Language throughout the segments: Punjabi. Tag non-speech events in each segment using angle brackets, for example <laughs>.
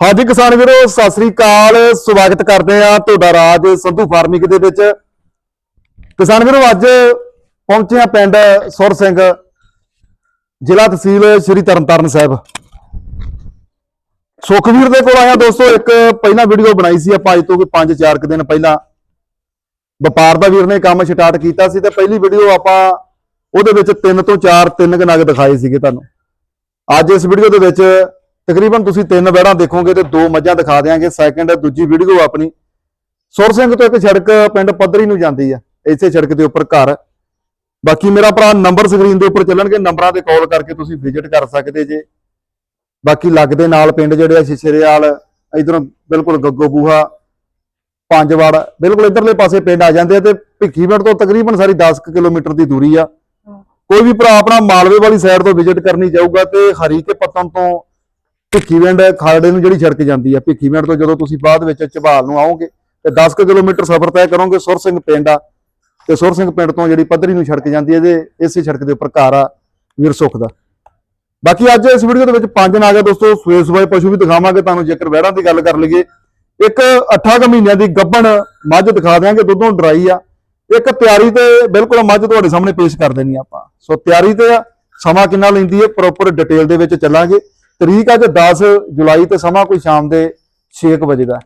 ਹਾਂਜੀ ਕਿਸਾਨ ਵੀਰੋ, ਸਤਿ ਸ੍ਰੀ ਅਕਾਲ। ਸਵਾਗਤ ਕਰਦੇ ਆ ਤੁਹਾਡਾ ਰਾਜ ਸੰਧੂ ਫਾਰਮਿੰਗ ਦੇ ਵਿੱਚ। ਕਿਸਾਨ ਵੀਰੋ, ਅੱਜ ਪਹੁੰਚੇ ਆ ਪਿੰਡ ਸੁਰ ਸਿੰਘ, ਜ਼ਿਲ੍ਹਾ ਤਹਿਸੀਲ ਸ਼੍ਰੀ ਤਰਨਤਾਰਨ ਸਾਹਿਬ। ਸੁਖਵੀਰ ਦੇ ਕੋਲ ਆਇਆ ਦੋਸਤੋ, ਇੱਕ ਪਹਿਲਾਂ ਵੀਡੀਓ ਬਣਾਈ ਸੀ ਆਪਾਂ ਅੱਜ ਤੋਂ ਕੋਈ 5-4 ਕੁ ਦਿਨ ਪਹਿਲਾਂ। ਵਪਾਰ ਦਾ ਵੀਰ ਨੇ ਕੰਮ ਸਟਾਰਟ ਕੀਤਾ ਸੀ ਤੇ ਪਹਿਲੀ ਵੀਡੀਓ ਆਪਾਂ ਉਹਦੇ ਵਿੱਚ 3 ਤੋਂ 4 ਤਿੰਨ ਕੁ ਨਗ ਦਿਖਾਏ ਸੀਗੇ ਤੁਹਾਨੂੰ। ਅੱਜ ਇਸ ਵੀਡੀਓ ਦੇ ਵਿੱਚ ਤਕਰੀਬਨ ਤੁਸੀਂ ਤਿੰਨ ਵੈੜਾਂ ਦੇਖੋਗੇ ਤੇ ਦੋ ਮੱਝਾਂ ਦਿਖਾ ਦਿਆਂਗੇ ਸੈਕੰਡ ਦੂਜੀ ਵੀਡੀਓ ਆਪਣੀ। ਸੁਰ ਸਿੰਘ ਤੋਂ ਇੱਕ ਸੜਕ ਪਿੰਡ ਪੱਧਰੀ ਨੂੰ ਜਾਂਦੀ ਆ ਇਸੇ ਸੜਕ ਦੇ ਉੱਪਰ ਘਰ। ਬਾਕੀ ਮੇਰਾ ਭਰਾ ਨੰਬਰ ਸਕਰੀਨ ਦੇ ਉੱਪਰ ਚੱਲਣਗੇ ਨੰਬਰਾਂ ਤੇ ਕਾਲ ਕਰਕੇ ਤੁਸੀਂ ਵਿਜ਼ਿਟ ਕਰ ਸਕਦੇ ਜੇ। ਬਾਕੀ ਲੱਗਦੇ ਨਾਲ ਪਿੰਡ ਜਿਹੜੇ ਆ ਸ਼ਿਸ਼ੇਰੇਵਾਲ ਇਧਰੋਂ ਬਿਲਕੁਲ ਗੱਗੋ ਬੂਹਾ ਪੰਜਵੜ ਬਿਲਕੁਲ ਇਧਰਲੇ ਪਾਸੇ ਪਿੰਡ ਆ ਜਾਂਦੇ ਆ ਤੇ ਭਿੱਖੀਵੜ ਤੋਂ ਤਕਰੀਬਨ ਸਾਰੀ 10 ਕੁ ਕਿਲੋਮੀਟਰ ਦੀ ਦੂਰੀ ਆ। ਕੋਈ ਵੀ ਭਰਾ ਆਪਣਾ ਮਾਲਵੇ ਵਾਲੀ ਸਾਈਡ ਤੋਂ ਵਿਜ਼ਿਟ ਕਰਨੀ ਚਾਹੂਗਾ ਤੇ ਹਰੀਕੇ ਪੱਤਨ ਤੋਂ ਭਿੱਖੀਵਿੰਡ ਖਾਲੜੇ ਨੂੰ ਜਿਹੜੀ ਸੜਕ ਜਾਂਦੀ ਆ ਭਿੱਖੀਵਿੰਡ ਤੋਂ ਜਦੋਂ ਤੁਸੀਂ ਬਾਅਦ ਵਿੱਚ ਝਬਾਲ ਨੂੰ ਆਓਗੇ, ਤੇ 10 ਕੁ ਕਿਲੋਮੀਟਰ ਸਫ਼ਰ ਤੈਅ ਕਰੋਗੇ ਸੁਰ ਸਿੰਘ ਪਿੰਡ ਆ, ਤੇ ਸੁਰ ਸਿੰਘ ਪਿੰਡ ਤੋਂ ਜਿਹੜੀ ਪੱਧਰੀ ਨੂੰ ਸੜਕ ਜਾਂਦੀ ਹੈ ਇਹਦੇ ਇਸੇ ਸੜਕ ਦੇ ਉੱਪਰ ਘਰ ਆ ਵੀਰ ਸੁੱਖ ਦਾ। ਬਾਕੀ ਅੱਜ ਇਸ ਵੀਡੀਓ ਦੇ ਵਿੱਚ ਪੰਜ ਨਾਗ ਆ ਦੋਸਤੋ, ਸਵੇਰ ਸੂਏ ਪਸ਼ੂ ਵੀ ਦਿਖਾਵਾਂਗੇ, ਤੁਹਾਨੂੰ ਜੇਕਰ ਵਹਿਰਾਂ ਦੀ ਗੱਲ ਕਰ ਲਈਏ, ਇੱਕ 8 ਕੁ ਮਹੀਨਿਆਂ ਦੀ ਗੱਬਣ ਮੱਝ ਦਿਖਾ ਦਿਆਂਗੇ, ਦੁੱਧੋਂ ਡਰਾਈ ਆ, ਇੱਕ ਤਿਆਰੀ ਤੇ ਬਿਲਕੁਲ ਮੱਝ ਤੁਹਾਡੇ ਸਾਹਮਣੇ ਪੇਸ਼ ਕਰ ਦੇਣੀ ਆਪਾਂ। ਸੋ ਤਿਆਰੀ ਤੇ ਆ, ਸਮਾਂ ਕਿੰਨਾ ਲੈਂਦੀ ਹੈ ਪ੍ਰੋਪਰ ਡਿਟੇਲ ਦੇ ਵਿੱਚ ਚੱਲਾਂਗੇ। ਤਰੀਕ ਅੱਜ 10 ਜੁਲਾਈ ਤੇ ਸਮਾਂ ਕੋਈ ਸ਼ਾਮ ਦੇ 6 ਵਜੇ ਦਾ।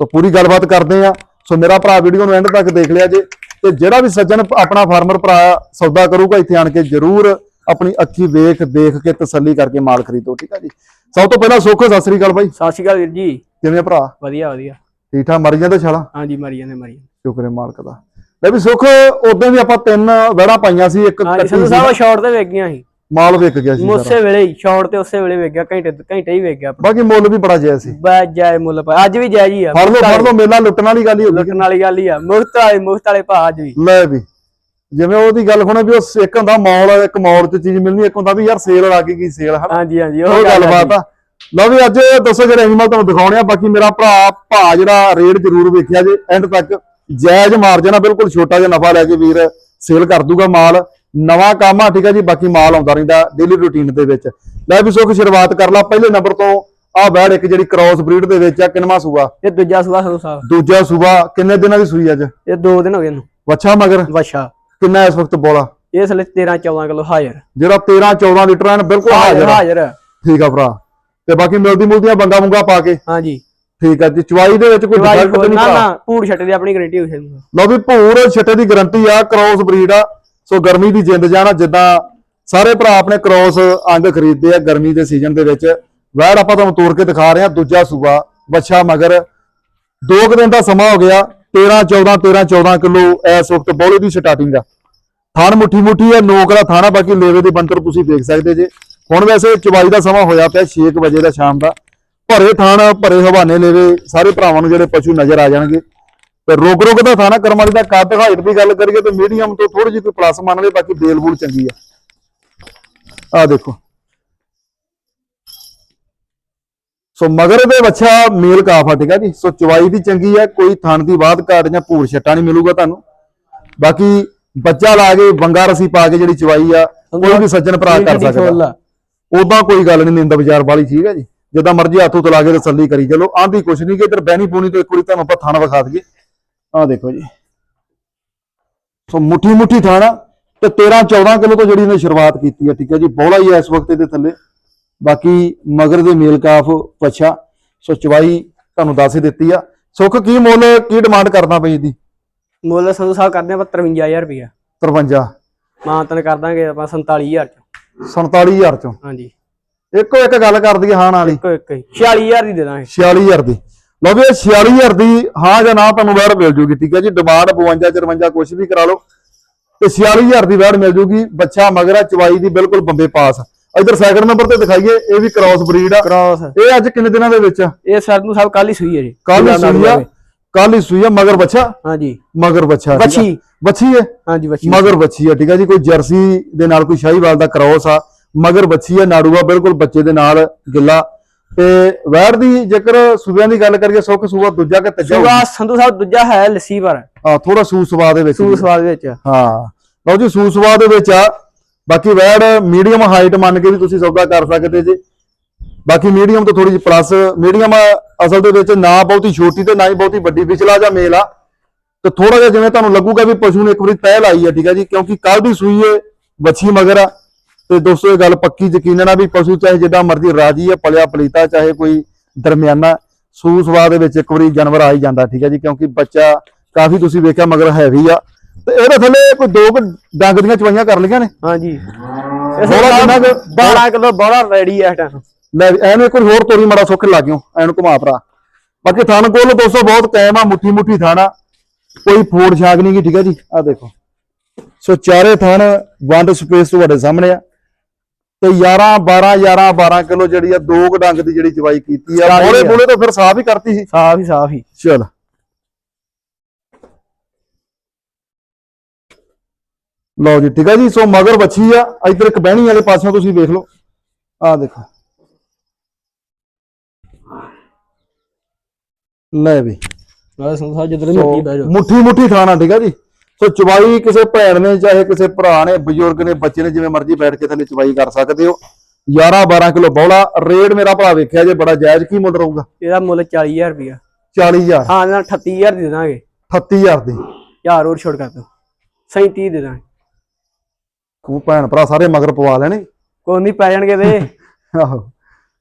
ਸੋ ਪੂਰੀ ਗੱਲਬਾਤ ਕਰਦੇ ਆ ਸੋ ਮੇਰਾ ਭਰਾ ਵੀਡੀਓ ਨੂੰ ਐਂਡ ਤੱਕ ਦੇਖ ਲਿਆ ਜੇ ਤੇ ਜਿਹੜਾ ਵੀ ਸੱਜਣ ਆਪਣਾ ਫਾਰਮਰ ਭਰਾ ਸੌਦਾ ਕਰੂਗਾ ਇੱਥੇ ਆਣ ਕੇ ਜ਼ਰੂਰ ਆਪਣੀ ਅੱਖੀ ਵੇਖ ਦੇਖ ਕੇ ਤਸੱਲੀ ਕਰਕੇ ਮਾਲ ਖਰੀਦੋ ਠੀਕ ਆ ਜੀ? ਸਭ ਤੋਂ ਪਹਿਲਾਂ ਸੁੱਖ ਸਤਿ ਸ੍ਰੀ ਅਕਾਲ ਬਾਈ। ਸਤਿ ਸ਼੍ਰੀ ਅਕਾਲ ਵੀਰ ਜੀ। ਕਿਵੇਂ ਭਰਾ? ਵਧੀਆ ਵਧੀਆ। ਠੀਕ ਠਾਕ ਮਰ ਜਾਂਦੇ ਛਾਲਾ? ਹਾਂਜੀ ਮਰੀ ਜਾਂਦੇ ਮਰੀ ਜਾਂਦੇ। ਸ਼ੁਕਰ ਮਾਲਕ ਦਾ। ਲੈ ਵੀ ਸੁੱਖ ਉਦੋਂ ਵੀ ਆਪਾਂ ਤਿੰਨ ਵੜਾ ਪਾਈਆਂ ਸੀ ਇੱਕ ਕੱਟੀ ਸੀ ਸਾਹਿਬ ਸ਼ਾਰਟ ਤੇ ਵੇਖ ਗਈਆਂ ਸੀ। ਮਾਲ ਵਿਕ ਗਿਆ ਸੀ ਸਾਰਾ। ਉਸੇ ਵੇਲੇ ਹੀ ਸ਼ਾਰਟ ਤੇ ਉਸੇ ਵੇਲੇ ਵੇਖ ਗਿਆ ਘੰਟੇ ਘੰਟੇ ਹੀ ਵੇਖ ਗਿਆ ਬਾਕੀ ਮੁੱਲ ਵੀ ਬੜਾ ਜਾਇਜ਼ ਸੀ। ਬੈ ਜਾਇ ਮੁੱਲ ਪਾ ਅੱਜ ਵੀ ਜਾਇਜ਼ ਹੀ ਆ ਫੜ ਲਓ ਫੜ ਲਓ ਮੇਲਾ ਲੁੱਟਣ ਵਾਲੀ ਗੱਲ ਹੀ ਹੋ ਗਈ। ਲੁੱਟਣ ਵਾਲੀ ਗੱਲ ਹੀ ਆ ਮੁਫਤ ਵਾਲੇ ਮੁਫਤ ਵਾਲੇ ਭਾਅ ਅੱਜ ਵੀ। ਲੈ ਵੀ ਜਿਵੇਂ ਉਹਦੀ ਗੱਲ ਹੋਣਾ ਵੀ ਉਹ ਇੱਕ ਹੁੰਦਾ ਮੌਲ ਇੱਕ ਮੌਲ 'ਚ ਚੀਜ਼ ਮਿਲਣੀ ਇੱਕ ਹੁੰਦਾ ਵੀ ਯਾਰ ਸੇਲ ਲੱਗ ਗਈ ਸੇਲ ਹਨਾ? ਹਾਂਜੀ ਹਾਂਜੀ ਉਹ ਗੱਲਬਾਤ ਆ। ਲਓ ਵੀ ਅੱਜ ਦੱਸੋ ਜਿਹੜੇ ਐਨੀਮਲ ਤੁਹਾਨੂੰ ਦਿਖਾਉਣੇ ਆ ਬਾਕੀ ਮੇਰਾ ਭਰਾ ਭਾ ਜਿਹੜਾ ਰੇਟ ਜ਼ਰੂਰ ਵੇਖਿਆ ਜੇ ਐਂਡ ਤੱਕ ਜਾਇਜ਼ ਮਾਰਜਨ ਆ ਬਿਲਕੁਲ ਛੋਟਾ ਜਿਹਾ ਨਫਾ ਲੈ ਕੇ ਵੀਰ ਸੇਲ ਕਰ ਦੂਗਾ ਮਾਲ। ਨਵਾਂ ਕੰਮ ਆ ਠੀਕ ਆ ਜੀ ਬਾਕੀ ਮਾਲ ਆਉਂਦਾ ਰਹਿੰਦਾ ਡੇਲੀ ਰੂਟੀਨ ਦੇ ਵਿੱਚ। ਲੈ ਵੀ ਸੁੱਖ ਸ਼ੁਰੂਆਤ ਕਰ ਲਾ ਪਹਿਲੇ ਨੰਬਰ ਤੋਂ ਆ ਬੈੜ ਇੱਕ ਜਿਹੜੀ ਕ੍ਰਾਸ ਬਰੀਡ ਦੇ ਵਿੱਚ ਆ ਕਿੰਨਵਾਂ ਸੂਆ? ਇਹ ਦੂਜਾ ਸੂਆ ਸਾਹਿਬ ਦੂਜਾ ਸੂਆ ਕਿੰਨੇ ਦਿਨਾਂ ਦੀ ਸੂਈ ਅੱਜ? ਇਹ ਦੋ ਦਿਨ ਹੋ ਗਏ ਇਹਨੂੰ। ਵੱਛਾ ਮਗਰ? ਵਛਾ। ਕਿੰਨਾ ਇਸ ਵਕਤ ਬੋਲਾ? ਇਹ ਸਲੇ 13 14 ਕਿਲੋ ਹਾਜ਼ਰ। ਜਿਹੜਾ 13 14 ਲੀਟਰ ਐਨ ਬਿਲਕੁਲ ਹਾਜ਼ਰ। ਹਾਜ਼ਰ ਠੀਕ ਆ ਭਰਾ। ਤੇ ਬਾਕੀ ਮਿਲਦੀ ਮੁਲਦੀਆਂ ਬੰਗਾ ਮੁੰਗਾ ਪਾ ਕੇ। ਹਾਂਜੀ। ਠੀਕ ਆ ਜੀ ਚਵਾਈ ਦੇ ਵਿੱਚ ਕੋਈ ਦਵਾਈ ਡਿਫੈਕਟ ਨਹੀਂ ਨਾ ਨਾ ਪੂੜ ਛੱਟ ਦੀ ਆਪਣੀ ਗਾਰੰਟੀ ਹੋਈ ਸੰਧੂ ਸਾਹਿਬ। ਲਓ ਵੀ ਭੂਰ ਛੱਟੇ ਦੀ ਗਾਰੰਟੀ ਆ ਕ੍ਰੋਸ ਬਰੀਡ ਆ। ਸੋ ਗਰਮੀ ਦੀ ਜਿੰਦ ਜਾਣਾ ਜਿੱਦਾਂ ਸਾਰੇ ਭਰਾ ਆਪਣੇ ਕ੍ਰੋਸ ਅੰਗ ਖਰੀਦਦੇ ਆ ਗਰਮੀ ਦੇ ਸੀਜ਼ਨ ਦੇ ਵਿੱਚ। ਵੈੜ ਆਪਾਂ ਤੁਹਾਨੂੰ ਤੋੜ ਕੇ ਦਿਖਾ ਰਹੇ ਆ ਦੂਜਾ ਸੂਬਾ ਬੱਚਾ ਮਗਰ। ਦੋ ਕੁ ਦਿਨ ਦਾ ਸਮਾਂ ਹੋ ਗਿਆ 13 14 13 14 ਕਿਲੋ ਇਸ ਵਕਤ ਬੋਲੇ ਦੀ ਸਟਾਰਟਿੰਗ ਆ। ਥਾਣ ਮੁੱਠੀ ਮੁੱਠੀ ਹੈ ਨੋਕ ਦਾ ਥਾਣਾ ਬਾਕੀ ਲੇਵੇ ਦੇ ਬੰਤਰ ਤੁਸੀਂ ਦੇਖ ਸਕਦੇ ਜੇ। ਹੁਣ ਵੈਸੇ ਚਵਾਈ ਦਾ ਸਮਾਂ ਹੋਇਆ ਪਿਆ 6 ਵਜੇ ਦਾ ਸ਼ਾਮ ਦਾ। ਭਰੇ ਥਾਣ, ਭਰੇ ਹਵਾਨੇ ਲੇਵੇ ਸਾਰੇ ਭਰਾਵਾਂ ਨੂੰ ਜਿਹੜੇ ਪਸ਼ੂ ਨਜ਼ਰ ਆ ਜਾਣਗੇ। ਤੇ ਰੋਗ ਰੋਗ ਦਾ ਥਾਣਾ ਕਰਮ ਵਾਲੀ ਦਾ ਕੱਦ ਹਾਈਟ ਦੀ ਗੱਲ ਕਰੀਏ ਤੇ ਮੀਡੀਅਮ ਤੋਂ ਥੋੜੀ ਜਿਹੀ ਕੋਈ ਪਲੱਸ ਮੰਨ ਲਏ ਬਾਕੀ ਬੇਲ ਬੂਲ ਚੰਗੀ ਆ। ਆ ਦੇਖੋ। ਸੋ ਮਗਰ ਦੇ ਬੱਚਾ ਮੇਲ ਕਾਫ ਆ ਠੀਕ ਆ ਜੀ? ਸੋ ਚਵਾਈ ਦੀ ਚੰਗੀ ਆ ਕੋਈ ਥਣ ਦੀ ਬਾਤ ਘਾਟ ਜਾਂ ਭੂਰ ਛੱਟਾ ਨਹੀਂ ਮਿਲੂਗਾ ਤੁਹਾਨੂੰ। ਬਾਕੀ ਬੱਚਾ ਲਾ ਕੇ ਬੰਗਾ ਰਸੀ ਪਾ ਕੇ ਜਿਹੜੀ ਚਵਾਈ ਆ ਕੋਈ ਵੀ ਸੱਜਣ ਭਰਾ ਕਰ ਸਕਦਾ। ਆ। ਉਦਾਂ ਕੋਈ ਗੱਲ ਨਹੀਂ ਨਿੰਦ ਬਾਜ਼ਾਰ ਵਾਲੀ ਠੀਕ ਹੈ ਜੀ? ਜਿੱਦਾਂ ਮਰਜ਼ੀ ਹੱਥੋਂ ਤਲਾ ਕੇ ਤਸੱਲੀ ਕਰੀ। ਚਲੋ ਆਂਦੀ ਕੁਛ ਨਹੀਂ ਕਿ ਇਧਰ ਬਹਿਣੀ ਪੂਣੀ ਤੋਂ ਇੱਕ ਵਾਰੀ ਤੁਹਾਨੂੰ ਆਪਾਂ ਥਾਣਾ ਵਿਖਾ ਦਈਏ। ਆਹ ਦੇਖੋ ਜੀ। ਸੋ ਮੁੱਠੀ ਮੁੱਠੀ ਥਾਣਾ ਤੇ 13 14 ਕਿਲੋ ਤੋਂ ਜਿਹੜੀ ਇਹਨੇ ਸ਼ੁਰੂਆਤ ਕੀਤੀ ਹੈ ਠੀਕ ਹੈ ਜੀ। ਬੋਲਾ ਹੀ ਹੈ ਇਸ ਵਕਤ ਇਹਦੇ ਥੱਲੇ। ਬਾਕੀ ਮਗਰ ਦੇ ਮੇਲ ਕਾਫ ਪਛਾ ਸੋ ਚਵਾਈ ਤੁਹਾਨੂੰ ਦੱਸ ਹੀ ਦਿੱਤੀ ਆ। ਸੁੱਖ ਕੀ ਮੁੱਲ ਕੀ ਡਿਮਾਂਡ ਕਰਨਾ ਪਈ ਇਹਦੀ? ਮੁੱਲ ਸੰਧੂ ਸਾਹਿਬ ਕਰਦੇ ਆਪਾਂ 53000 ਰੁਪਇਆ 53 ਮਾਨਤਨ ਕਰ ਦਾਂਗੇ ਆਪਾਂ 47000 ਚ। 47000 ਚੋਂ। ਹਾਂਜੀ। ਇੱਕੋ ਇੱਕ ਗੱਲ ਕਰ ਦਈਏ ਹਾਂ ਨਾਲ ਹੀ ਇੱਕੋ ਇੱਕ ਹੀ। 46000 ਦੀ ਦੇ ਦਾਂਗੇ। 46000 ਦੀ। ਲਓ ਵੀ ਇਹ 46000 ਦੀ ਹਾਂ ਜਾਂ ਨਾ ਤੁਹਾਨੂੰ ਵੈੜ ਮਿਲ ਜੂਗੀ ਠੀਕ ਹੈ ਜੀ? ਡਿਮਾਂਡ 52 54 ਕੁਝ ਵੀ ਕਰਾ ਲਓ। ਤੇ 46000 ਦੀ ਵੈੜ ਮਿਲ ਜੂਗੀ ਬੱਚਾ ਮਗਰਾ ਚਵਾਈ ਦੀ ਬਿਲਕੁਲ ਬੰਬੇ ਪਾਸ। ਇਧਰ ਸੈਕਿੰਡ ਨੰਬਰ ਤੇ ਦਿਖਾਈਏ ਇਹ ਵੀ ਕ੍ਰਾਸ ਬਰੀਡ ਆ। ਕ੍ਰਾਸ ਇਹ ਅੱਜ ਕਿੰਨੇ ਦਿਨਾਂ ਦੇ ਵਿੱਚ ਇਹ ਸਰਦੂ ਸਾਹਿਬ ਕੱਲ ਹੀ ਸੂਈ ਹੈ ਜੀ। ਕੱਲ ਹੀ ਸੂਈ ਆ। ਕੱਲ ਹੀ ਸੂਈ ਆ ਮਗਰ ਬੱਚਾ? ਹਾਂਜੀ। ਮਗਰ ਬੱਚਾ ਆ। ਵੱਛੀ। ਵੱਛੀ ਹੈ? ਹਾਂਜੀ ਬੱਚੀ। ਮਗਰ ਬੱਚੀ ਆ ਠੀਕ ਹੈ ਜੀ? ਕੋਈ ਜਰਸੀ ਦੇ ਨਾਲ ਕੋਈ ਸ਼ਾਹੀਵਾਲ ਦਾ ਕ੍ਰਾਸ ਆ। ਮਗਰ ਬੱਚੀ ਆ ਨਾੜੂਆ ਬਿਲਕੁਲ ਬੱਚੇ ਦੇ ਨਾਲ ਗਿੱਲਾ। ਤੇ ਵੈੜ ਦੀ ਜੇਕਰ ਸੂਬਿਆਂ ਦੀ ਗੱਲ ਕਰੀਏ ਸੁੱਖ ਸੂਬਾ ਦੂਜਾ ਕਿ ਤੀਜਾ ਸੂਆ ਸੰਧੂ ਸਾਹਿਬ ਦੂਜਾ ਹੈ ਲੱਸੀ ਪਰ। ਆ ਥੋੜਾ ਸੂ ਸਵਾ ਦੇ ਵਿੱਚ ਸੂ ਸਵਾਦ ਵਿੱਚ। ਹਾਂ। ਲਓ ਜੀ ਸੂ ਸਵਾ ਦੇ ਵਿੱਚ ਆ। ਬਾਕੀ ਵੈੜ ਮੀਡੀਅਮ ਹਾਈਟ ਮੰਨ ਕੇ ਵੀ ਤੁਸੀਂ ਸੌਦਾ ਕਰ ਸਕਦੇ ਜੀ। ਬਾਕੀ ਮੀਡੀਅਮ ਤੋਂ ਥੋੜੀ ਜਿਹੀ ਪਲੱਸ ਮੀਡੀਅਮ ਅਸਲ ਦੇ ਵਿੱਚ ਨਾ ਬਹੁਤੀ ਛੋਟੀ ਤੇ ਨਾ ਹੀ ਬਹੁਤੀ ਵੱਡੀ ਵਿਚਲਾ ਜਾਂ ਮੇਲ ਆ। ਤੇ ਥੋੜਾ ਜਿਹਾ ਜਿਵੇਂ ਤੁਹਾਨੂੰ ਲੱਗੂਗਾ ਵੀ ਪਸ਼ੂ ਨੇ ਇੱਕ ਵਾਰੀ ਤਹਿ ਲਾਈ ਆ ਠੀਕ ਆ ਜੀ ਕਿਉਂਕਿ ਕੱਲ ਦੀ ਸੂਈ ਏ ਬੱਚੀ ਮਗਰ ਆ। ਤੇ ਦੋਸਤੋ ਇਹ ਗੱਲ ਪੱਕੀ ਯਕੀਨਨ ਆ ਵੀ ਪਸ਼ੂ ਚਾਹੇ ਜਿੱਦਾਂ ਮਰਜ਼ੀ ਰਾਜੀ ਆ ਪਲਿਆ ਪਲੀਤਾ ਚਾਹੇ ਕੋਈ ਦਰਮਿਆਨਾ ਸੂ ਸਵਾ ਦੇ ਵਿੱਚ ਇੱਕ ਵਾਰੀ ਜਾਨਵਰ ਆ ਹੀ ਜਾਂਦਾ ਠੀਕ ਆ ਜੀ? ਕਿਉਂਕਿ ਬੱਚਾ ਕਾਫੀ ਤੁਸੀਂ ਵੇਖਿਆ ਮਗਰ ਹੈਵੀ ਆ। ਤੇ ਇਹਦੇ ਥੱਲੇ ਕੋਈ ਦੋ ਕੁ ਡੰਗ ਦੀਆਂ ਚਵਾਈਆਂ ਕਰ ਲਈਆਂ ਨੇ? ਹਾਂਜੀ। ਬੋਲਾ ਕਿੰਨਾ ਕੁ- 12 ਕਿਲੋ ਬੋਲਾ ਰੈਡੀ ਹੈ ਇਸ ਟਾਈਮ ਲੈ ਵੀ ਐਨੂੰ ਇੱਕ ਹੋਰ ਤੋਰੀ ਮਾੜਾ ਸੁੱਖ ਲੱਗਿਓ ਐਨੂੰ ਘੁਮਾ ਭਰਾ। ਬਾਕੀ ਥਣ ਕੋਲ ਦੋਸਤੋ ਬਹੁਤ ਕਾਇਮ ਆ ਮੁੱਠੀ ਮੁੱਠੀ ਥਾਣਾ ਕੋਈ ਫੋੜ ਛਾਗ ਨਹੀਂ ਗੀ ਠੀਕ ਹੈ ਜੀ? ਆ ਦੇਖੋ। ਸੋ ਚਾਰੇ ਥਣ ਵੰਡ ਸਪੇਸ ਤੁਹਾਡੇ ਸਾਹਮਣੇ ਆ। ਤੇ 11 12 11 12 ਕਿਲੋ ਜਿਹੜੀ ਆ ਦੋ ਕੁ ਡੰਗ ਦੀ ਜਿਹੜੀ ਚਵਾਈ ਕੀਤੀ ਆ ਬੋਲੇ। ਬੋਲੇ ਤਾਂ ਫਿਰ ਸਾਫ਼ ਹੀ ਕਰਤੀ ਸੀ। ਸਾਫ਼ ਹੀ ਸਾਫ਼ ਹੀ। ਚਲ। ਲਓ ਜੀ ਠੀਕ ਆ ਜੀ ਸੋ ਮਗਰ ਬੱਚੀ ਆ ਇਧਰ ਇੱਕ ਬਹਿਣੀ ਵਾਲੇ ਪਾਸਿਓਂ ਤੁਸੀਂ ਵੇਖ ਲਓ। ਆ ਦੇਖੋ। ਲੈ ਵੀ। ਸਾਹਿਬ ਮਰਜ਼ੀ ਬਹਿ ਜਾਓ। ਮੁੱਠੀ ਮੁੱਠੀ ਖਾਣਾ ਠੀਕ ਆ ਜੀ। ਸੋ ਚਵਾਈ ਕਿਸੇ ਭੈਣ ਨੇ ਚਾਹੇ ਕਿਸੇ ਭਰਾ ਨੇ ਬਜ਼ੁਰਗ ਨੇ ਬੱਚੇ ਨੇ ਜਿਵੇਂ ਮਰਜ਼ੀ ਬੈਠ ਕੇ ਥੱਲੇ ਚਵਾਈ ਕਰ ਸਕਦੇ ਹੋ। 11 12 ਕਿਲੋ ਬੌਲਾ ਰੇਟ ਮੇਰਾ ਭਰਾ ਵੇਖਿਆ ਜੇ ਬੜਾ ਜਾਇਜ਼ ਕੀ ਮੁੱਲ ਰਹੂਗਾ? ਇਹਦਾ ਮੁੱਲ 40000 ਰੁਪਇਆ। 40000 ਹਾਂ ਇਹਨਾਂ 38000 ਦੀ ਦਾਂਗੇ। 38000 ਦੀ। ਯਾਰ ਹੋਰ ਛੋੜ ਕਰ ਦੋ। 37 ਦੇ ਦਾਂਗੇ। ਕੋ ਭੈਣ ਭਰਾ ਸਾਰੇ ਮਗਰ ਪਵਾ ਲੈਣੇ। ਕੋਈ ਨਹੀਂ ਪੈ ਜਾਣਗੇ ਤੇ ਆਹੋ।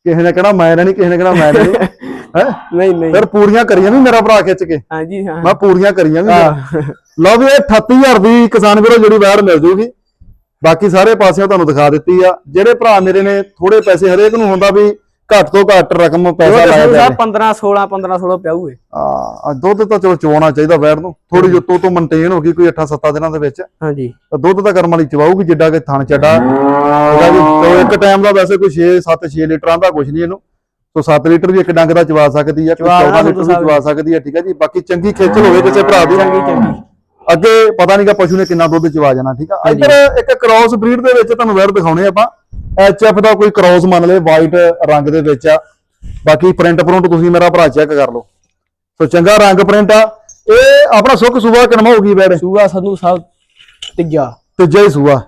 ਕਿਸੇ ਨੇ ਕਹਿਣਾ ਮੈਂ ਲੈਣੀ ਕਿਸੇ ਨੇ ਕਹਿਣਾ ਮੈਂ ਲੈਣੀ। <laughs> ਹੈ? ਨਹੀਂ ਨਹੀਂ। ਫਿਰ ਪੂਰੀਆਂ ਕਰੀਆਂ ਵੀ ਮੇਰਾ ਭਰਾ ਖਿੱਚ ਕੇ। ਹਾਂਜੀ ਹਾਂ। ਮੈਂ ਪੂਰੀਆਂ ਕਰੀਆਂ ਵੀ ਲਓ ਵੀ ਇਹ 38000 ਦੀ ਕਿਸਾਨ ਵੀਰੋ ਜਿਹੜੀ ਵੈਰ ਮਿਲ ਜੂਗੀ। ਬਾਕੀ ਸਾਰੇ ਪਾਸਿਓਂ ਤੁਹਾਨੂੰ ਦਿਖਾ ਦਿੱਤੀ ਆ। ਜਿਹੜੇ ਭਰਾ ਮੇਰੇ ਨੇ ਥੋੜੇ ਪੈਸੇ ਹਰੇਕ ਨੂੰ ਹੁੰਦਾ ਵੀ ਘੱਟ ਤੋਂ ਘੱਟ ਰਕਮ ਪੈਸਾ ਲਾਇਆ ਜਾਵੇ। ਸਾਹਿਬ 15 16 15 16 ਪਿਆਊਏ ਆ ਦੁੱਧ ਤਾਂ ਚਲੋ ਚਵਾਉਣਾ ਚਾਹੀਦਾ ਵੈਰ ਨੂੰ। ਥੋੜੀ ਜਿਹੀ ਤੋਂ ਮੇਨਟੇਨ ਹੋ ਗਈ ਕੋਈ 8-7 ਦਿਨਾਂ ਦੇ ਵਿੱਚ। ਹਾਂਜੀ। ਤਾਂ ਦੁੱਧ ਤਾਂ ਕਰਮ ਵਾਲੀ ਚਵਾਊਗੀ ਜਿੱਡਾ ਕਿ ਥਣ ਚੱਡਾ। ਉਹਦਾ ਵੀ ਚਲੋ ਇੱਕ ਟਾਈਮ ਦਾ ਵੈਸੇ ਕੋਈ 6 7 6 ਲੀਟਰਾਂ ਦਾ ਕੁਝ ਨਹੀਂ ਇਹਨੂੰ। ਸੋ 7 ਲੀਟਰ ਵੀ ਇੱਕ ਡੰਗ ਦਾ ਚਵਾ ਸਕਦੀ ਆ ਕੋਈ ਚਵਾ 14 ਲੈਣਾ ਲੀਟਰ ਵੀ ਚਵਾ ਸਕਦੀ ਆ ਠੀਕ ਆ ਜੀ। ਬਾਕੀ ਚੰਗੀ ਖੇਚਲ ਹੋਵੇ ਕਿਸੇ ਭਰਾ ਦੀ। ਚੰਗੀ ਚੰਗੀ। ਅੱਗੇ ਪਤਾ ਨਹੀਂਗਾ ਪਸ਼ੂ ਨੇ ਕਿੰਨਾ ਦੁੱਧ ਚਵਾ ਜਾਣਾ ਠੀਕ ਆ। ਇੱਧਰ ਇੱਕ ਕ੍ਰਾਸ ਬਰੀਡ ਦੇ ਵਿੱਚ ਤੁਹਾਨੂੰ ਵੈਰ ਦਿਖਾਉਣੇ ਆਪਾਂ। ਐਚਐਫ ਦਾ ਕੋਈ ਕ੍ਰਾਸ ਮੰਨ ਲਏ ਵਾਈਟ ਰੰਗ ਦੇ ਵਿੱਚ ਆ। ਬਾਕੀ ਪ੍ਰਿੰਟ ਪ੍ਰਿੰਟ ਤੁਸੀਂ ਮੇਰਾ ਭਰਾ ਚੈੱਕ ਕਰ ਲਓ। ਸੋ ਚੰਗਾ ਰੰਗ ਪ੍ਰਿੰਟ ਆ। ਇਹ ਆਪਣਾ ਸੁੱਖ ਸੁਬਾ ਕਿਨਮਾ ਹੋ ਗਈ ਬੈੜ ਸੂਆ ਸੰਧੂ ਸਾਹਿਬ ਤੀਜਾ। ਤੀਜਾ ਹੀ ਸੂਆ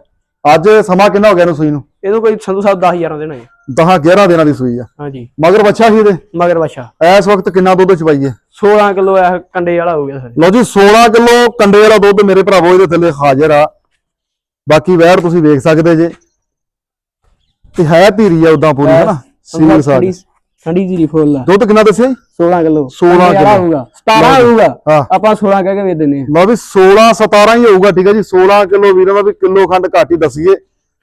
ਅੱਜ ਸਮਾਂ ਕਿੰਨਾ ਹੋ ਗਿਆ ਇਹਨੂੰ ਸੂਈ ਨੂੰ? ਇਹਨੂੰ ਕੋਈ ਸੰਧੂ ਸਾਹਿਬ 10000 ਦੇਣਾ ਹੈ 10 11 ਦਿਨਾਂ ਦੀ ਸੂਈ ਆ। ਹਾਂਜੀ। ਮਗਰ ਬੱਚਾ ਸੀ ਇਹਦੇ? ਮਗਰ ਬੱਛਾ ਇਸ ਵਕਤ ਕਿੰਨਾ ਦੁੱਧ ਚਵਾਈਏ 16 ਕਿਲੋ ਇਹ ਕੰਡੇ ਵਾਲਾ ਹੋ ਗਿਆ ਸਰ। ਲਓ ਜੀ 16 ਕਿਲੋ ਕੰਡੇ ਵਾਲਾ ਦੁੱਧ ਮੇਰੇ ਭਰਾਵੋ ਇਹਦੇ ਥੱਲੇ ਹਾਜ਼ਰ ਆ। ਬਾਕੀ ਵੈਰ ਤੁਸੀਂ ਵੇਖ ਸਕਦੇ ਜੇ। ਤੇ ਹੈ ਧੀਰੀ ਆ ਉਦਾਂ ਪੂਰੀ ਹੈ ਨਾ? ਸੀਲ ਸਾਜ ਠੰਡੀ ਜੀ ਫੁੱਲ ਆ। ਦੁੱਧ ਕਿੰਨਾ ਦੱਸਿਆ ਜੀ? 16 ਕਿਲੋ। 16 ਕੰਡੇ ਵਾਲਾ ਕਿਲੋ। ਹੋਊਗਾ। 17 ਹੋਊਗਾ। ਆਪਾਂ 16 ਕਹਿ ਕੇ ਵੇਚ ਦਿੰਨੇ ਆ। ਲਓ ਵੀ 16 17 ਹੀ ਹੋਊਗਾ ਠੀਕ ਹੈ ਜੀ? 16 ਕਿਲੋ ਵੀਰਾਂ ਦਾ ਵੀ ਕਿਲੋ ਖੰਡ ਘੱਟ ਹੀ ਦਸੀਏ।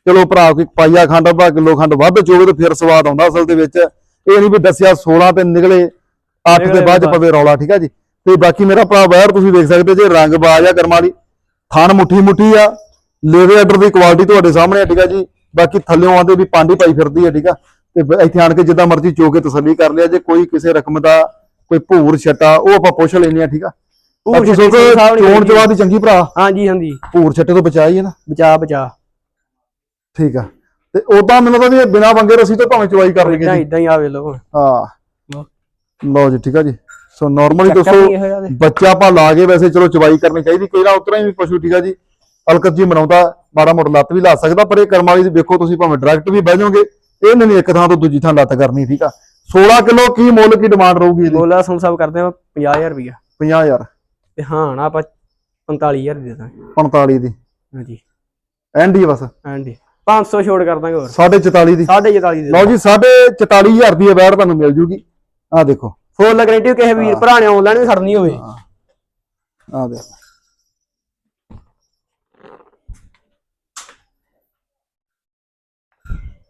ਚਲੋ ਭਰਾ ਕੋਈ ਪਾਈਆ ਖੰਡ ਅੱਧਾ ਕਿਲੋ ਖੰਡ ਵੱਧ ਚੋਵੇ ਤੇ ਫਿਰ ਸਵਾਦ ਆਉਂਦਾ ਅਸਲ ਦੇ ਵਿੱਚ। ਇਹ ਨਹੀਂ ਵੀ ਦੱਸਿਆ 16 ਤੇ ਨਿਕਲੇ 8 ਤੇ ਨਿਕਲੇ ਬਾਅਦ ਚ। ਪਵੇ ਰੌਲਾ ਠੀਕ ਹੈ ਜੀ? ਤੇ ਬਾਕੀ ਮੇਰਾ ਭਰਾ ਬਾਹਰ ਤੁਸੀਂ ਵੇਖ ਸਕਦੇ ਜੇ ਰੰਗ ਬਾਜ ਆ ਕਰਮ ਵਾਲੀ। ਥਣ ਮੁੱਠੀ ਮੁੱਠੀ ਆ। ਲੇਵੇ ਆਰਡਰ ਦੀ ਕੁਆਲਿਟੀ ਤੁਹਾਡੇ ਸਾਹਮਣੇ ਆ ਠੀਕ ਹੈ ਜੀ? ਬਾਕੀ ਥੱਲਿਓਂ ਆਂਦੇ ਵੀ ਪਾਂਡੀ ਪਾਈ ਫਿਰਦੀ ਹੈ ਠੀਕ ਆ? ਤੇ ਇੱਥੇ ਆਣ ਕੇ ਜਿੱਦਾਂ ਮਰਜ਼ੀ ਚੋ ਕੇ ਤਸੱਲੀ ਕਰ ਲਿਆ ਜੇ ਕੋਈ ਕਿਸੇ ਰਕਮ ਦਾ ਕੋਈ ਭੂਰ ਛੱਟਾ ਉਹ ਆਪਾਂ ਪੁੱਛ ਲੈਨੇ ਆ ਠੀਕ ਆ? ਭੂਰ ਛੱਟੀ ਚੋਣ। ਚਵਾ ਦੀ ਚੰਗੀ ਭਰਾ। ਹਾਂਜੀ ਹਾਂਜੀ। ਭੂਰ ਛੱਟੇ ਤੋਂ ਬਚਾਈ ਹੈ ਨਾ। ਬਚਾ ਬਚਾ। ਠੀਕ ਆ। ਤੇ ਉਦਾਂ ਮੈਨੂੰ ਤਾਂ ਵੀ ਬਿਨਾ ਬੰਗੇ ਰਸੀ ਤੋਂ ਭਾਵੇਂ ਚਵਾਈ ਕਰ ਲਈਏ ਇਦਾਂ ਜੀ। ਇਦਾਂ ਹੀ ਆਵੇ ਲੋ ਹਾਂ। ਲਓ। ਜੀ ਠੀਕ ਆ ਜੀ। ਸੋ ਨਾਰਮਲੀ ਦੋਸਤੋ ਇਹੋ। ਬੱਚਾ ਆਪਾਂ ਲਾ ਕੇ ਵੈਸੇ ਚਲੋ ਚਵਾਈ ਕਰਨੀ ਚਾਹੀਦੀ ਕੋਈ ਨਾ ਉਤਰਾ ਹੀ ਵੀ ਪਸ਼ੂ ਠੀਕ ਆ ਜੀ। ਅਲਕਤ ਜੀ ਬਣਾਉਂਦਾ ਮਾੜਾ ਮੋਟਾ ਲੱਤ ਵੀ ਲਾ ਸਕਦਾ ਪਰ ਇਹ ਕਰਮ ਵਾਲੀ ਦੀ ਵੇਖੋ ਤੁਸੀਂ ਭਾਵੇਂ ਡਾਇਰੈਕਟ ਵੀ ਬਹਿ ਜਾਓਗੇ ਇਹਨੇ ਨਹੀਂ ਇੱਕ ਥਾਂ ਤੋਂ ਦੂਜੀ ਥਾਂ ਲੱਤ ਕਰਨੀ ਠੀਕ ਆ। 16 ਕਿਲੋ ਕੀ ਮੁੱਲ ਕੀ ਡਿਮਾਂਡ ਰਹੂਗੀ ਇਹਦੀ? ਬੋਲਾ ਸੰਧੂ ਸਾਹਿਬ ਕਰਦੇ ਆ 50000 ਰੁਪਇਆ 50000 ਤੇ ਹਾਂ ਨਾ ਆਪਾਂ 45000 ਦੇ ਦਾਂਗੇ। 45 ਦੀ। ਹਾਂਜੀ। ਐਂਡ ਹੀ ਆ ਬਸ। ਹਾਂਜੀ 500 ਛੋੜ ਕਰ ਦਾਂਗੇ ਹੋਰ। 44 ਦੀ। 44 ਦੇ ਲਓ ਜੀ 44500 ਦੀ ਅਵੈਰ ਤੁਹਾਨੂੰ ਮਿਲ ਜੂਗੀ। ਆ ਦੇਖੋ। ਫੁੱਲ ਗਰੰਟੀ ਕਿਸੇ ਵੀਰ ਭਰਾ ਨੇ ਆਨਲਾਈਨ ਵੀ ਖੜਨੀ ਹੋਵੇ। ਆ ਦੇਖੋ।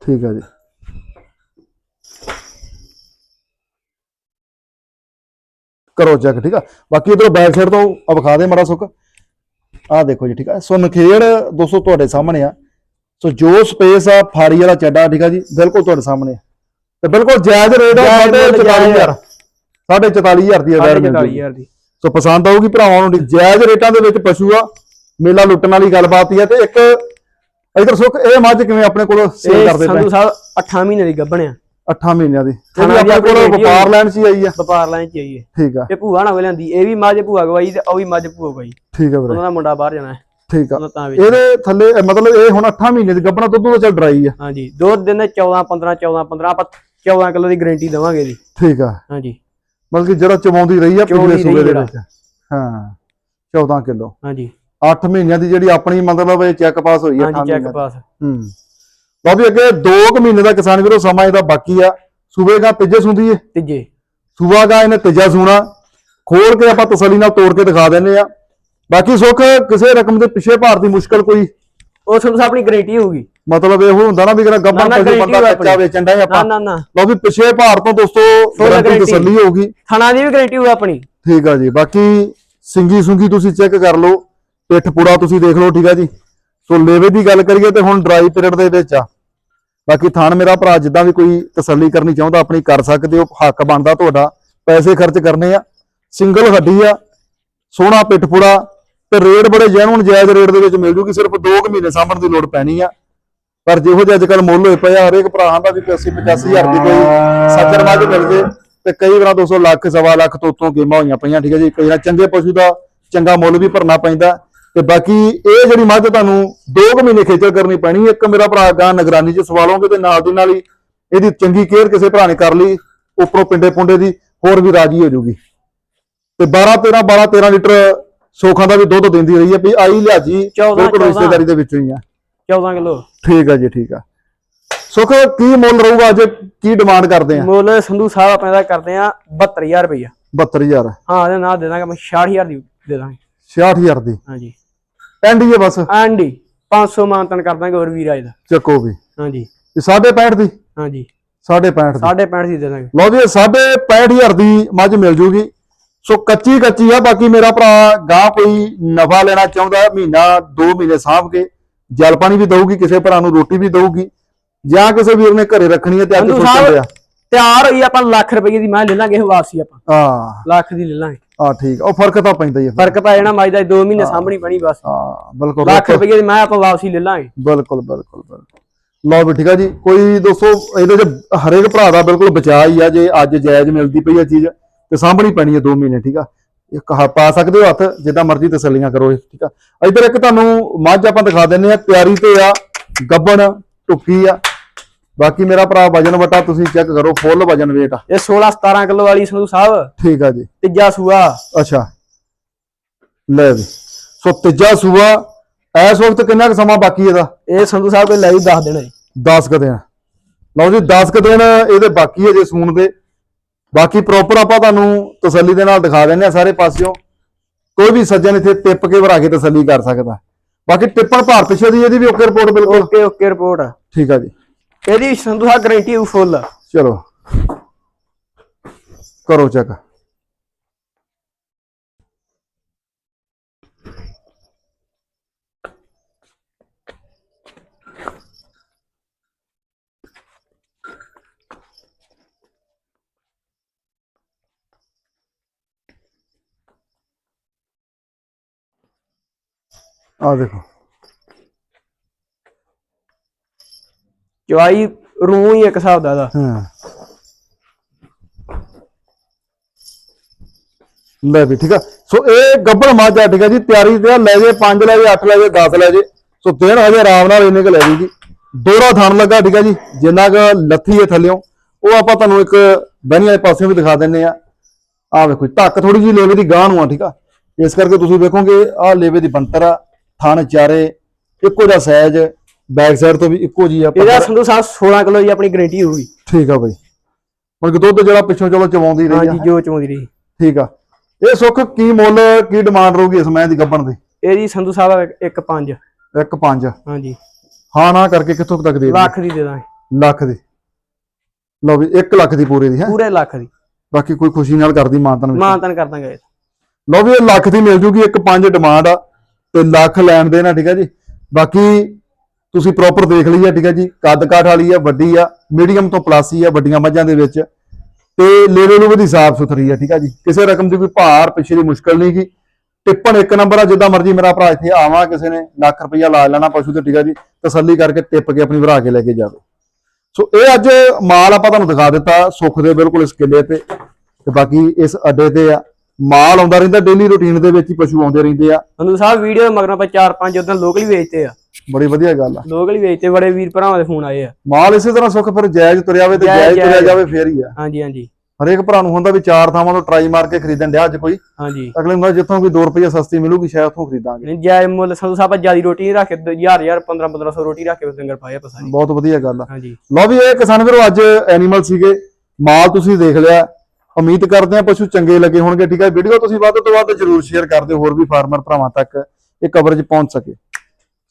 ਠੀਕ ਆ ਜੀ। ਕਰੋ ਚੈੱਕ ਠੀਕ ਆ? ਬਾਕੀ ਇਧਰੋਂ ਬੈਕ ਸਾਈਡ ਤੋਂ ਵਿਖਾ ਦੇ ਮਾੜਾ ਸੁੱਕ। ਆ ਦੇਖੋ ਜੀ ਠੀਕ ਆ? ਸੋ ਨਖੇੜ ਦੋਸਤੋ ਤੁਹਾਡੇ ਸਾਹਮਣੇ ਆ। ਸੋ ਜੋ ਸਪੇਸ ਆ ਫਾੜੀ ਵਾਲਾ ਚੱਡਾ ਠੀਕ ਆ ਜੀ ਬਿਲਕੁਲ ਤੁਹਾਡੇ ਸਾਹਮਣੇ। ਆ ਤੇ ਬਿਲਕੁਲ ਜਾਇਜ਼ ਰੇਟ ਆ ਜਾਇਜ਼ ਸਾਢੇ ਮੁੱਲ, 44000 ਸਾਢੇ 44000 ਦੀ ਅਵੇਅਰ ਮਿਲ ਜੂਗੀ 44000 ਦੀ। ਸੋ ਪਸੰਦ ਆਊਗੀ ਭਰਾਵਾਂ ਨੂੰ ਜਾਇਜ਼ ਰੇਟਾਂ ਦੇ ਵਿੱਚ ਪਸ਼ੂ ਆ ਮੇਲਾ ਲੁੱਟਣ ਵਾਲੀ ਗੱਲਬਾਤ ਹੀ ਆ। ਤੇ ਇੱਕ ਇਧਰ ਸੁੱਖ ਇਹ ਮੱਝ ਕਿਵੇਂ ਆਪਣੇ ਕੋਲ ਸੇਲ ਇਹ ਕਰਦੇ ਪਏ? ਸੰਧੂ ਸਾਹਿਬ 8 ਮਹੀਨੇ ਦੀ ਗੱਭਣਿਆ 8 ਮਹੀਨਿਆਂ ਦੀ। ਇਹ ਵੀ ਆਪਣੇ ਕੋਲ ਵਪਾਰ ਲੈਣ ਚ ਹੀ ਆਈ ਆ। ਵਪਾਰ ਲਾਈਨ ਚ ਆਈਏ ਠੀਕ ਆ। ਇਹ ਭੂਆ ਨਾਲ ਲਿਆਂਦੀ ਇਹ ਵੀ ਮੱਝ ਭੂਆ ਗਵਾਈ ਤੇ ਉਹ ਵੀ ਮੱਝ ਭੂਆ ਗਵਾਈ। ਠੀਕ ਆ ਵੀਰੇ। ਉਹਨਾਂ ਦਾ ਮੁੰਡਾ ਬਾਹਰ ਜਾਣਾ ਹੈ। ਠੀਕ ਆ। ਇਹਦੇ ਥੱਲੇ ਇਹ ਮਤਲਬ ਇਹ ਹੁਣ 8 ਮਹੀਨੇ ਦੀ ਗੱਭਣਾ ਦੁੱਧ ਤੋਂ ਚੱਲ ਡਰਾਈ ਆ। ਹਾਂਜੀ ਦੋ ਦਿਨ ਦੇ 14 15 14 15 ਆਪਾਂ 14 ਕਿਲੋ ਦੀ ਗਾਰੰਟੀ ਦਵਾਂਗੇ ਜੀ ਠੀਕ ਆ। ਹਾਂਜੀ। ਮਤਲਬ ਕਿ ਜਿਹੜਾ ਚਵਾਉਂਦੀ ਰਹੀ ਆ ਪਿਛਲੇ ਸੂਬੇ ਦੇ। ਵਿੱਚ। ਹਾਂ 14 ਕਿਲੋ। ਹਾਂਜੀ। 8 ਮਹੀਨਿਆਂ ਦੀ ਜਿਹੜੀ ਆਪਣੀ ਮਤਲਬ ਇਹ ਚੈੱਕ ਪਾਸ ਹੋਈ ਆ ਹਾਂਜੀ ਚੈੱਕ ਪਾਸ ਦੀ। ਹੂੰ। ਲਓ ਵੀ ਅੱਗੇ 2 ਕੁ ਮਹੀਨੇ ਦਾ ਕਿਸਾਨ ਵੀਰੋ ਸਮਾਂ ਇਹਦਾ ਬਾਕੀ ਆ। ਸੂਬੇ ਦਾ ਤੀਜੇ ਸੁੰਦੀ ਏ। ਤੀਜੇ। ਸੂਬਾ ਦਾ ਇਹਨੇ ਤੀਜਾ ਸੂਣਾ। ਖੋਲ ਕੇ ਆਪਾਂ ਤਸੱਲੀ ਨਾਲ ਤੋੜ ਕੇ ਦਿਖਾ ਦਿੰਨੇ ਆ। ਬਾਕੀ ਸੁੱਖ ਕਿਸੇ ਰਕਮ ਦੇ ਪਿੱਛੇ ਭਾਰ ਦੀ ਮੁਸ਼ਕਲ ਕੋਈ? ਉਹ ਤੁਹਾਨੂੰ ਆਪਣੀ ਗਾਰੰਟੀ ਹੋਊਗੀ। ਮਤਲਬ ਇਹ ਹੁੰਦਾ ਨਾ ਵੀ ਜਿਹੜਾ ਗੱਬਾ ਪਸ਼ੂ ਬੰਦਾ ਕੱਚਾ। ਵੇਚਣ ਦਾ ਆਪਾਂ। ਨਾ ਨਾ ਲਓ ਵੀ ਪਿੱਛੇ ਭਾਰ ਤੋਂ ਦੋਸਤੋ ਗਾਰੰਟੀ। ਤਸੱਲੀ ਹੋਊਗੀ। ਥਣਾ ਦੀ ਵੀ ਗਾਰੰਟੀ ਹੋਊ ਆਪਣੀ। ਠੀਕ ਆ ਜੀ ਬਾਕੀ ਸਿੰਗੀ ਸੁੰਗੀ ਤੁਸੀਂ ਚੈੱਕ ਕਰ ਲਓ ਪਿੱਠ ਪੂੜਾ ਤੁਸੀਂ ਦੇਖ ਲਓ ਠੀਕ ਆ ਜੀ। ਸੋ ਲੇਵੇ ਦੀ ਗੱਲ ਕਰੀਏ ਤੇ ਹੁਣ ਡਰਾਈ ਪੀਰੀਅਡ ਦੇ ਵਿੱਚ ਆ। ਬਾਕੀ ਥਾਨ ਮੇਰਾ ਭਰਾ ਜਿੱਦਾਂ ਵੀ ਕੋਈ ਤਸੱਲੀ ਕਰਨੀ ਚਾਹੁੰਦਾ ਆਪਣੀ ਕਰ ਸਕਦੇ ਹੋ ਹੱਕ ਬਣਦਾ ਤੁਹਾਡਾ ਪੈਸੇ ਖਰਚ ਕਰਨੇ ਆ। ਸਿੰਗਲ ਹੱਡੀ ਆ ਸੋਹਣਾ ਪਿੱਠ ਪੂੜਾ ਤੇ ਰੇਟ ਬੜੇ ਜੈਨੂਨ ਜਾਇਜ਼ ਰੇਟ ਦੇ ਵਿੱਚ ਮਿਲ ਜੂਗੀ, ਸਿਰਫ 2 ਕੁ ਮਹੀਨੇ ਸਾਂਭਣ ਦੀ ਲੋੜ ਪੈਣੀ ਆ। ਪਰ ਜਿਹੋ ਜਿਹੇ ਅੱਜ ਮੁੱਲ ਹੋਏ ਪਏ ਹਰੇਕ ਭਰਾਵਾਂ ਦਾ ਵੀ 80 85000 ਦੀ ਕੋਈ ਸੱਜਰ ਮੱਝ ਮਿਲ ਜੇ, ਤੇ ਕਈ ਵਾਰ 200 ਲੱਖ, ਸਵਾ ਲੱਖ ਤੋਂ ਉੱਤੋਂ ਗੇਮਾਂ ਹੋਈਆਂ ਪਈਆਂ, ਠੀਕ ਹੈ ਜੀ। ਕਈ ਵਾਰ ਚੰਗੇ ਪਸ਼ੂ ਦਾ ਚੰਗਾ ਮੁੱਲ ਵੀ ਭਰਨਾ ਪੈਂਦਾ। ਤੇ ਬਾਕੀ ਇਹ ਜਿਹੜੀ ਮੱਝ ਤੁਹਾਨੂੰ 2 ਕੁ ਮਹੀਨੇ ਖੇਚਲ ਕਰਨੀ ਪੈਣੀ, ਇੱਕ ਮੇਰਾ ਭਰਾ ਗਾਂ ਨਿਗਰਾਨੀ 'ਚ ਸਵਾਲੋਗੇ ਤੇ ਨਾਲ ਦੀ ਨਾਲ ਹੀ ਇਹਦੀ ਚੰਗੀ ਕੇਅਰ ਕਿਸੇ ਭਰਾ ਨੇ ਕਰ ਲਈ, ਉੱਪਰੋਂ ਪਿੰਡੇ ਪੁੰਡੇ ਦੀ, ਹੋਰ ਵੀ ਰਾਜੀ ਹੋ ਜੂਗੀ। ਤੇ 12 13 12 13 ਲੀਟਰ ਸੋਖਾਂ ਦਾ ਵੀ ਦੁੱਧ ਦਿੰਦੀ ਰਹੀ ਹੈ ਵੀ ਆਈ ਲਿਆਜੀ 14 ਬਿਲਕੁਲ ਰਿਸ਼ਤੇਦਾਰੀ ਦੇ ਵਿੱਚੋਂ ਹੀ ਆ 14 ਕਿਲੋ। ਠੀਕ ਆ ਜੀ ਠੀਕ ਆ ਸੁਖ ਕੀ ਮੁੱਲ ਰਹੂਗਾ ਅੱਜ? ਕੀ ਡਿਮਾਂਡ ਕਰਦੇ ਆ? ਮੁੱਲ ਸੰਧੂ ਸਾਹਿਬ ਆਪਾਂ ਇਹਦਾ ਕਰਦੇ ਆ 72000 ਰੁਪਈਆ 72000 ਹਾਂ ਇਹਦੇ ਨਾਲ ਦੇ ਦਾਂਗੇ ਮੈਂ 66000 ਦੀ ਦੇ ਦਾਂਗੇ। 66000 ਦੀ? ਹਾਂਜੀ। ਐਂਡ ਹੀ ਹੈ ਬਸ? ਆਂਡੀ 500 ਮਾਨਤਨ ਕਰ ਦਾਂਗੇ ਹੋਰ ਵੀਰ ਦਾ। ਚੱਕੋ ਵੀ। ਹਾਂਜੀ। ਇਹ 65 ਦੀ? ਹਾਂਜੀ। 65 ਦੀ। 65 ਦੀ ਦੇ ਦਾਂਗੇ। ਲਓ ਜੀ ਇਹ 65000 ਦੀ ਮੱਝ ਮਿਲ ਜੂਗੀ। ਸੋ ਕੱਚੀ ਕੱਚੀ ਆ ਬਾਕੀ ਮੇਰਾ ਭਰਾ ਗਾਂ ਕੋਈ ਨਫਾ ਲੈਣਾ ਚਾਹੁੰਦਾ ਮਹੀਨਾ 2 ਮਹੀਨੇ ਸਾਂਭ ਕੇ ਜਲ ਪਾਣੀ ਵੀ ਦਊਗੀ ਕਿਸੇ ਭਰਾ ਨੂੰ ਰੋਟੀ ਵੀ ਦਊਗੀ ਜਾਂ ਕਿਸੇ ਵੀਰ ਨੇ ਘਰੇ ਰੱਖਣੀ ਹੈ ਤੇ ਅੱਜ ਸਾਹਿਬ ਡਿਆ ਤਿਆਰ ਹੋਈ ਆਪਾਂ ਲੱਖ ਰੁਪਏ ਦੀ ਮੈਂ ਲੈ ਲਾਂਗੇ ਵਾਪਸੀ ਆਪਾਂ। ਹਾਂ। ਲੱਖ ਦੀ ਲੈ ਲਾਂਗੇ। ਆ ਠੀਕ। ਉਹ ਫ਼ਰਕ ਤਾਂ ਪੈਂਦਾ ਹੀ ਹੈ ਫਿਰ। ਫ਼ਰਕ ਪੈ ਜਾਣਾ ਮਾਈ ਦਾ 2 ਮਹੀਨੇ ਸਾਂਭਣੀ ਪੈਣੀ ਬਸ। ਹਾਂ ਬਿਲਕੁਲ ਲੱਖ ਰੁਪਏ ਦੀ ਮੈਂ ਆਪਾਂ ਵਾਪਸੀ ਲੈ ਲਾਂਗੇ। ਬਿਲਕੁਲ ਬਿਲਕੁਲ ਬਿਲਕੁਲ। ਲਓ ਵੀ ਠੀਕ ਆ ਜੀ ਕੋਈ ਦੋਸਤੋ ਇਹਦੇ ਚ ਹਰੇਕ ਭਰਾ ਦਾ ਬਿਲਕੁਲ ਬਚਾ ਹੀ ਆ ਜੇ ਅੱਜ ਜਾਇਜ਼ ਮਿਲਦੀ ਪਈ ਆ ਚੀਜ਼। ਤੇ ਸਾਂਭਣੀ ਪੈਣੀ ਹੈ 2 ਮਹੀਨੇ ਠੀਕ ਆ? ਇੱਕ ਹ- ਪਾ ਸਕਦੇ ਹੋ ਹੱਥ ਜਿੱਦਾਂ ਮਰਜ਼ੀ ਤਸੱਲੀਆਂ ਕਰੋ ਇਹ, ਠੀਕ ਆ? ਇੱਧਰ ਇੱਕ ਤੁਹਾਨੂੰ ਮੱਝ ਆਪਾਂ ਦਿਖਾ ਦਿੰਨੇ ਆ ਤਿਆਰੀ ਤੇ ਆ ਗੱਬਣ ਟੁੱਕੀ ਆ। ਬਾਕੀ ਮੇਰਾ ਭਰਾ ਵਜਨ ਵਟਾ ਤੁਸੀਂ ਚੈੱਕ ਕਰੋ ਫੁੱਲ ਵਜਨ weight ਆ। ਇਹ 16 17 ਕਿਲੋ ਵਾਲੀ ਸੰਧੂ ਸਾਹਿਬ ਠੀਕ ਆ ਜੀ। ਤੀਜਾ ਸੂਆ। ਅੱਛਾ। ਲੈ ਵੀ। ਸੋ ਤੀਜਾ ਸੂਆ ਇਸ ਵਕਤ ਕਿੰਨਾ ਕੁ ਸਮਾਂ ਬਾਕੀ ਇਹਦਾ? ਇਹ ਸੰਧੂ ਸਾਹਿਬ ਕੋਈ ਲੈ ਹੀ ਦੱਸ ਦੇਣਾ ਜੀ 10 ਕੁ ਦਿਨ। ਲਓ ਜੀ 10 ਕੁ ਦਿਨ ਇਹਦੇ ਬਾਕੀ ਹੈ ਜੇ ਸੂਣ ਦੇ। ਬਾਕੀ ਪ੍ਰੋਪਰ ਆਪਾਂ ਤੁਹਾਨੂੰ ਤਸੱਲੀ ਦੇ ਨਾਲ ਦਿਖਾ ਦਿੰਦੇ ਆ ਸਾਰੇ ਪਾਸਿਓਂ। ਕੋਈ ਵੀ ਸੱਜਣ ਇੱਥੇ ਟਿੱਪ ਕੇ ਭਰਾ ਕੇ ਤਸੱਲੀ ਕਰ ਸਕਦਾ। ਬਾਕੀ ਟਿੱਪਣ ਭਾਰ ਪਿੱਛੇ ਦੀ ਇਹਦੀ ਵੀ ਓਕੇ ਰਿਪੋਰਟ ਬਿਲਕੁਲ। ਓਕੇ ਓਕੇ ਰਿਪੋਰਟ ਠੀਕ ਆ ਜੀ। ਇਹਦੀ ਸੰਧੂ ਸਾਹਿਬ ਗਾਰੰਟੀ ਫੁੱਲ ਚਲੋ। ਕਰੋ ਚੈੱਕ ਆ ਦੇਖੋ। ਚਵਾਈ ਰੂਹ ਹੀ ਇੱਕ ਹਿਸਾਬ ਦਾ ਹਾਂ। ਲੈ ਵੀ ਠੀਕ ਆ। ਸੋ ਇਹ ਗੱਬੜ ਆ ਠੀਕ ਆ ਜੀ। ਤਿਆਰੀ ਤੇ ਆ ਲੈ ਜੇ 5 ਲੈ ਜੇ 8 ਲੈ ਜੇ 10 ਲੈ ਜੇ। ਸੋ ਦਿਨ ਹਜੇ ਆਰਾਮ ਨਾਲ ਇੰਨੇ ਕੁ ਲੈ ਜੂਗੀ। ਦੋਰਾ ਥਣ ਲੱਗਾ ਠੀਕ ਆ ਜੀ। ਜਿੰਨਾ ਕੁ ਲੱਥੀ ਹੈ ਥੱਲਿਓਂ। ਉਹ ਆਪਾਂ ਤੁਹਾਨੂੰ ਇੱਕ ਬਹਿਣੀ ਵਾਲੇ ਪਾਸਿਓਂ ਵੀ ਦਿਖਾ ਦਿੰਨੇ ਆ। ਆ ਵੇਖੋ ਜੀ, ਧੱਕ ਥੋੜੀ ਜੀ ਲੇਵੇ ਦੀ ਗਾਂ ਨੂੰ ਆ ਠੀਕ ਆ। ਇਸ ਕਰਕੇ ਤੁਸੀਂ ਵੇਖੋਗੇ ਆ ਲੇਵੇ ਦੀ ਬੰਤਰ ਆ। ਥਣ ਚਾਰੇ ਇੱਕੋ ਜਿਹਾ ਸਾਈਜ਼ ਬੈਕ ਸਾਈਡ ਤੋਂ ਵੀ ਇੱਕੋ ਜੀ ਆ ਇਹਦਾ ਸੰਧੂ ਸਾਹਿਬ 16 ਕਿਲੋ ਦੀ ਆਪਣੀ ਗਾਰੰਟੀ ਹੋਊਗੀ। ਠੀਕ ਆ ਬਾਈ। ਹੁਣ ਕਿ ਦੁੱਧ ਜਿਹੜਾ ਪਿੱਛੋਂ ਚਲੋ ਚਵਾਉਂਦੀ ਰਹੀ ਹਾਂਜੀ ਆ ਜੋ ਚਵਾਉਂਦੀ ਰਹੀ। ਠੀਕ ਆ। ਇਹ ਸੁੱਖ ਕੀ ਮੁੱਲ ਕੀ ਡਿਮਾਂਡ ਰਹੂਗੀ ਇਸ ਮੈਂ ਦੀ ਗੱਬਣ ਦੀ? ਇਹਦੀ ਸੰਧੂ ਸਾਹਿਬ ਇੱਕ 5 ਇੱਕ ਪੰਜ। ਹਾਂਜੀ। ਹਾਂ ਨਾ ਕਰਕੇ ਕਿੱਥੋਂ ਤੱਕ ਦੇ? ਲੱਖ ਦੀ ਦੇ ਦਾਂਗੇ। ਲੱਖ ਦੀ। ਲਓ ਵੀ 1 ਲੱਖ ਦੀ ਪੂਰੇ ਦੀ ਹੈ। ਪੂਰੇ ਲੱਖ ਦੀ। ਬਾਕੀ ਕੋਈ ਖੁਸ਼ੀ ਨਾਲ ਕਰਦੀ ਮਾਨਤਨ ਵਿੱਚ। ਮਾਨਤਨ ਕਰ ਦਾਂਗੇ। ਲਓ ਵੀ ਇਹ ਲੱਖ ਦੀ ਮਿਲ ਜੂਗੀ ਇੱਕ ਪੰਜ ਡਿਮਾਂਡ ਆ। ਤੇ ਲੱਖ ਲੈਣ ਦੇਣਾ ਠੀਕ ਆ ਜੀ। ਬਾਕੀ ਤੁਸੀਂ ਪ੍ਰੋਪਰ ਦੇਖ ਲਈ ਆ, ਠੀਕ ਹੈ ਜੀ। ਕੱਦ ਕਾਠ ਵਾਲੀ ਆ, ਵੱਡੀ ਆ ਮੀਡੀਅਮ ਤੋਂ ਪਲੱਸ ਹੀ ਆ, ਵੱਡੀਆਂ ਮੱਝਾਂ ਦੇ ਵਿੱਚ। ਤੇ ਲੇਵੇ ਨੂੰ ਵੀ ਸਾਫ਼ ਸੁਥਰੀ ਆ, ਠੀਕ ਹੈ ਜੀ। ਕਿਸੇ ਰਕਮ ਦੀ ਕੋਈ ਭਾਰ ਪਿੱਛੇ ਦੀ ਮੁਸ਼ਕਲ ਨਹੀਂ ਗੀ। ਟਿੱਪਣ ਇੱਕ ਨੰਬਰ ਆ, ਜਿੱਦਾਂ ਮਰਜ਼ੀ ਮੇਰਾ ਭਰਾ ਇੱਥੇ ਆਵਾਂ ਕਿਸੇ ਨੇ, ਲੱਖ ਰੁਪਈਆ ਲਾ ਲੈਣਾ ਪਸ਼ੂ ਤੇ, ਠੀਕ ਆ ਜੀ। ਤਸੱਲੀ ਕਰਕੇ ਟਿੱਪ ਕੇ ਆਪਣੀ ਭਰਾ ਕੇ ਲੈ ਕੇ ਜਾਵੇ। ਸੋ ਇਹ ਅੱਜ ਮਾਲ ਆਪਾਂ ਤੁਹਾਨੂੰ ਦਿਖਾ ਦਿੱਤਾ, ਸੁੱਖ ਦੇ ਬਿਲਕੁਲ ਇਸ ਕਿੱਲੇ ਤੇ। ਤੇ ਬਾਕੀ ਇਸ ਅੱਡੇ ਤੇ ਆ। ਮਾਲ ਆਉਂਦਾ ਰਹਿੰਦਾ ਡੇਲੀ ਰੁਟੀਨ ਦੇ ਵਿੱਚ ਹੀ ਪਸ਼ੂ ਆਉਂਦੇ ਰਹਿੰਦੇ ਆ। ਸੰਧੂ ਸਾਹਿਬ ਵੀਡੀਓ ਮਗਰ ਆਪਾਂ 4-5 ਉਦੋਂ ਲੋਕਲ ਹੀ ਵੇਚਦੇ ਆ। ਬੜੀ ਵਧੀਆ ਗੱਲ ਆ। ਲੋਕਲ ਹੀ ਵੇਚਤੇ ਬੜੇ ਵੀਰ ਭਰਾਵਾਂ ਦੇ ਫੋਨ ਆਏ ਆ। ਮਾਲ ਇਸੇ ਤਰ੍ਹਾਂ ਸੁੱਖ ਫਿਰ ਜਾਇਜ਼ ਤੁਰਿਆ ਹੋਵੇ ਤੇ ਜਾਇਜ਼- ਤੁਰਿਆ। ਜਾਵੇ ਫੇਰ ਹੀ ਆ। ਹਾਂਜੀ ਹਾਂਜੀ। ਹਰੇਕ ਭਰਾ ਨੂੰ ਹੁੰਦਾ ਵੀ ਚਾਰ ਥਾਵਾਂ ਤੋਂ ਟਰਾਈ ਮਾਰ ਕੇ ਖਰੀਦਣ ਡਿਆ ਅੱਜ ਕੋਈ। ਹਾਂਜੀ। ਅਗਲੇ ਨੂੰ ਜਿੱਥੋਂ ਕੋਈ 2 ਰੁਪਏ ਸਸਤੀ ਮਿਲੂਗੀ ਸ਼ਾਇਦ ਉੱਥੋਂ ਖਰੀਦਾਂਗੇ। ਨਹੀਂ ਜਾਇ ਮੁੱਲ ਸੰਧੂ ਸਾਹਿਬ ਜਿਆਦੀ ਰੋਟੀ ਨਹੀਂ ਰੱਖ ਕੇ ਹਜ਼ਾਰ ਹਜ਼ਾਰ 15 1500 ਰੋਟੀ ਰੱਖ ਕੇ ਡੰਗਰ ਪਾਏ ਆਪਾਂ ਸਾਰੇ। ਬਹੁਤ ਵਧੀਆ ਗੱਲ ਆ। ਹਾਂਜੀ। ਲਓ ਵੀ ਇਹ ਕਿਸਾਨ ਵੀਰੋ ਅੱਜ ਐਨੀਮਲ ਸੀਗੇ। ਮਾਲ ਤੁਸੀਂ ਦੇਖ ਲਿਆ। ਉਮੀਦ ਕਰਦੇ ਆ ਪਸ਼ੂ ਚੰਗੇ ਲੱਗੇ ਹੋਣਗੇ ਠੀਕ ਹੈ? ਵੀਡੀਓ ਤੁਸੀਂ ਵੱਧ ਤੋਂ ਵੱਧ ਜਰੂਰ ਸ਼ੇਅਰ ਕਰ ਦਿਓ ਹੋਰ ਵੀ ਫਾਰਮਰ ਭਰਾਵਾਂ ਤੱਕ ਇਹ ਕਵਰੇਜ ਪਹੁੰਚ ਸਕੇ।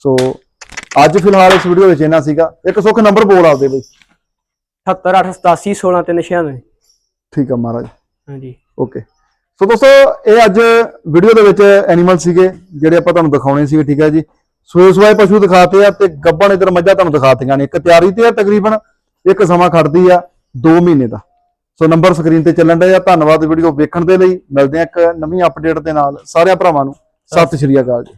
ਸੋ ਅੱਜ ਫਿਲਹਾਲ ਇਸ ਵੀਡੀਓ ਵਿੱਚ ਇਹਨਾਂ ਸੀਗਾ। ਇੱਕ ਸੁੱਖ ਨੰਬਰ ਬੋਲ ਆਪਦੇ ਬਈ। 78 87 16 396 ਠੀਕ ਆ ਮਹਾਰਾਜ। ਹਾਂਜੀ। ਓਕੇ ਸੋ ਦੋਸਤੋ ਇਹ ਅੱਜ ਵੀਡੀਓ ਦੇ ਵਿੱਚ ਐਨੀਮਲ ਸੀਗੇ ਜਿਹੜੇ ਆਪਾਂ ਤੁਹਾਨੂੰ ਦਿਖਾਉਣੇ ਸੀਗੇ ਠੀਕ ਹੈ ਜੀ। ਸੋਏ ਸਵਾਏ ਪਸ਼ੂ ਦਿਖਾਤੇ ਆ ਤੇ ਗੱਬਣ ਇਧਰ ਮੱਝਾਂ ਤੁਹਾਨੂੰ ਦਿਖਾਤੀਆਂ ਨੇ। ਇੱਕ ਤਿਆਰੀ ਤੇ ਆ ਤਕਰੀਬਨ ਇੱਕ ਸਮਾਂ ਖੜਦੀ ਆ 2 ਮਹੀਨੇ ਦਾ। ਸੋ ਨੰਬਰ ਸਕਰੀਨ ਤੇ ਚੱਲਣ ਡਿਆ ਧੰਨਵਾਦ ਵੀਡੀਓ ਵੇਖਣ ਦੇ ਲਈ। ਮਿਲਦੇ ਆ ਇੱਕ ਨਵੀਂ ਅਪਡੇਟ ਦੇ ਨਾਲ। ਸਾਰਿਆਂ ਭਰਾਵਾਂ ਨੂੰ। ਸਤਿ ਸ਼੍ਰੀ ਅਕਾਲ ਜੀ।